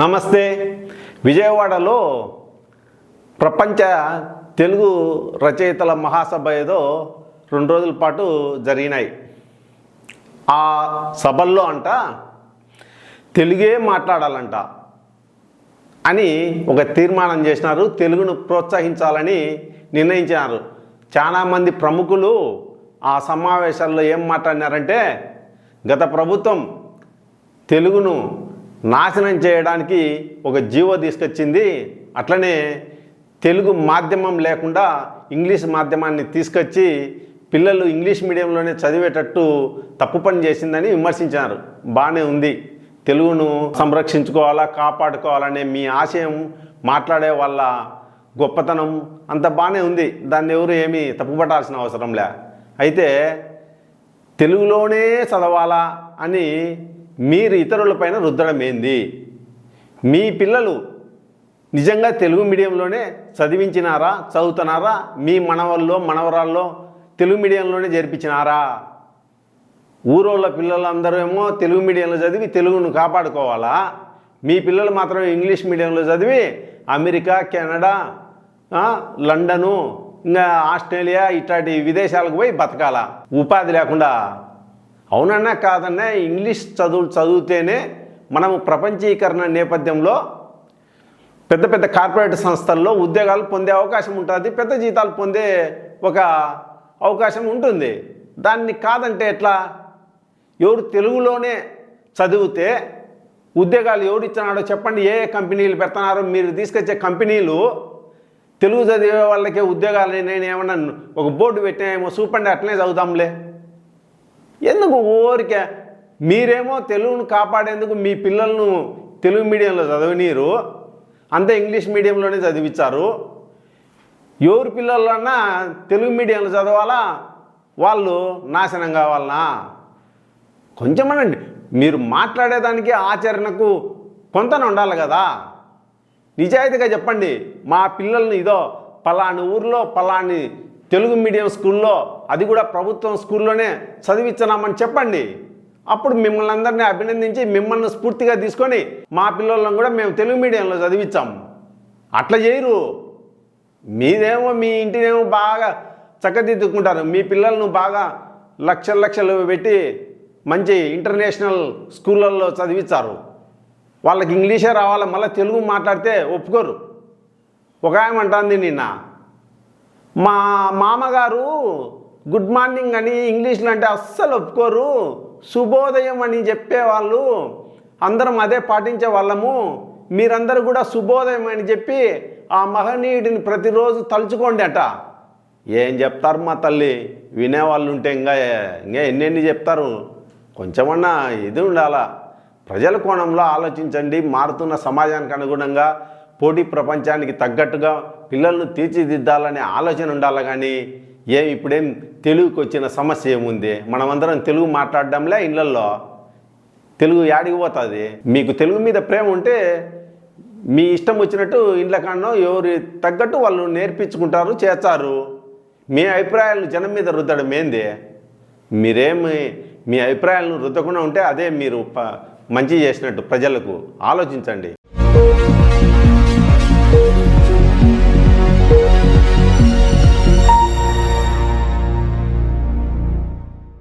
నమస్తే. విజయవాడలో ప్రపంచ తెలుగు రచయితల మహాసభ ఏదో రెండు రోజుల పాటు జరిగినాయి. ఆ సభల్లో అంట తెలుగే మాట్లాడాలంట అని ఒక తీర్మానం చేసినారు. తెలుగును ప్రోత్సహించాలని నిర్ణయించినారు. చాలామంది ప్రముఖులు ఆ సమావేశాల్లో ఏం మాట్లాడినారంటే గత ప్రభుత్వం తెలుగును నాశనం చేయడానికి ఒక జీవో తీసుకొచ్చింది. అట్లనే తెలుగు మాధ్యమం లేకుండా ఇంగ్లీష్ మాధ్యమాన్ని తీసుకొచ్చి పిల్లలు ఇంగ్లీష్ మీడియంలోనే చదివేటట్టు తప్పు పని చేసిందని విమర్శించారు బాగానే ఉంది. తెలుగును సంరక్షించుకోవాలా కాపాడుకోవాలనే మీ ఆశయం మాట్లాడే వాళ్ళ గొప్పతనం అంత బాగానే ఉంది. దాన్ని ఎవరు ఏమీ తప్పుపట్టాల్సిన అవసరం లే. అయితే తెలుగులోనే చదవాలా అని మీరు ఇతరులపైన రుద్దడం ఏంది? మీ పిల్లలు నిజంగా తెలుగు మీడియంలోనే చదివించినారా చదువుతున్నారా? మీ మనవల్లో మనవరాల్లో తెలుగు మీడియంలోనే జరిపించినారా? ఊరోళ్ళ పిల్లలందరూ ఏమో తెలుగు మీడియంలో చదివి తెలుగును కాపాడుకోవాలా? మీ పిల్లలు మాత్రం ఇంగ్లీష్ మీడియంలో చదివి అమెరికా కెనడా లండను ఇంకా ఆస్ట్రేలియా ఇట్లాంటి విదేశాలకు పోయి బతకాల? ఉపాధి లేకుండా అవునన్నా కాదన్నా ఇంగ్లీష్ చదువు చదివితేనే మనము ప్రపంచీకరణ నేపథ్యంలో పెద్ద పెద్ద కార్పొరేట్ సంస్థల్లో ఉద్యోగాలు పొందే అవకాశం ఉంటుంది పెద్ద జీతాలు పొందే ఒక అవకాశం ఉంటుంది. దాన్ని కాదంటే ఎట్లా? ఎవరు తెలుగులోనే చదివితే ఉద్యోగాలు ఎవరు ఇచ్చినాడో చెప్పండి ఏ ఏ కంపెనీలు పెడుతున్నారో మీరు తీసుకొచ్చే కంపెనీలు తెలుగు చదివే వాళ్ళకే ఉద్యోగాలు నేను ఏమన్నా ఒక బోర్డు పెట్టినేమో చూపండి అట్లనే చదువుదాంలే ఎందుకు ఊరికే? మీరేమో తెలుగును కాపాడేందుకు మీ పిల్లలను తెలుగు మీడియంలో చదవనీరు అంతా ఇంగ్లీష్ మీడియంలోనే చదివించారు ఎవరి పిల్లలన్నా తెలుగు మీడియంలో చదవాలా? వాళ్ళు నాశనం కావాలనా? కొంచెమనండి మీరు మాట్లాడేదానికి ఆచరణకు కొంతన ఉండాలి కదా. నిజాయితీగా చెప్పండి మా పిల్లల్ని ఇదో పలాని ఊర్లో పలాని తెలుగు మీడియం స్కూల్లో అది కూడా ప్రభుత్వం స్కూల్లోనే చదివించనామని చెప్పండి. అప్పుడు మిమ్మల్ని అందరినీ అభినందించి మిమ్మల్ని స్ఫూర్తిగా తీసుకొని మా పిల్లలను కూడా మేము తెలుగు మీడియంలో చదివించాం. అట్లా చేయరు. మీదేమో మీ ఇంటినేమో బాగా చక్కదిద్దుకుంటారు. మీ పిల్లలను బాగా లక్షలు లక్షలు పెట్టి మంచి ఇంటర్నేషనల్ స్కూళ్ళల్లో చదివించారు. వాళ్ళకి ఇంగ్లీషే రావాలి మళ్ళీ తెలుగు మాట్లాడితే ఒప్పుకోరు. ఒక ఆయమంటుంది నిన్న మా మామగారు గుడ్ మార్నింగ్ అని ఇంగ్లీష్లో అంటే అస్సలు ఒప్పుకోరు. శుభోదయం అని చెప్పేవాళ్ళు. అందరం అదే పాటించే వాళ్ళము. మీరందరూ కూడా శుభోదయం అని చెప్పి ఆ మహనీయుడిని ప్రతిరోజు తలుచుకోండి అట. ఏం చెప్తారు మా తల్లి? వినేవాళ్ళు ఉంటే ఇంకా ఇంకా ఎన్నెన్ని చెప్తారు? కొంచెమన్నా ఇది ఉండాలా. ప్రజల కోణంలో ఆలోచించండి. మారుతున్న సమాజానికి అనుగుణంగా పోటీ ప్రపంచానికి తగ్గట్టుగా పిల్లలను తీర్చిదిద్దాలనే ఆలోచన ఉండాలి కానీ ఏం ఇప్పుడేం తెలుగుకి వచ్చిన సమస్య ఏముంది? మనమందరం తెలుగు మాట్లాడడంలే ఇళ్ళల్లో తెలుగు యాడికి పోతుంది? మీకు తెలుగు మీద ప్రేమ ఉంటే మీ ఇష్టం వచ్చినట్టు ఇండ్ల కన్నా ఎవరి తగ్గట్టు వాళ్ళు నేర్పించుకుంటారు చేస్తారు. మీ అభిప్రాయాలను జనం మీద రుద్దడం ఏంది? మీరేమి మీ అభిప్రాయాలను రుద్దకుండా ఉంటే అదే మీరు మంచి చేసినట్టు ప్రజలకు ఆలోచించండి.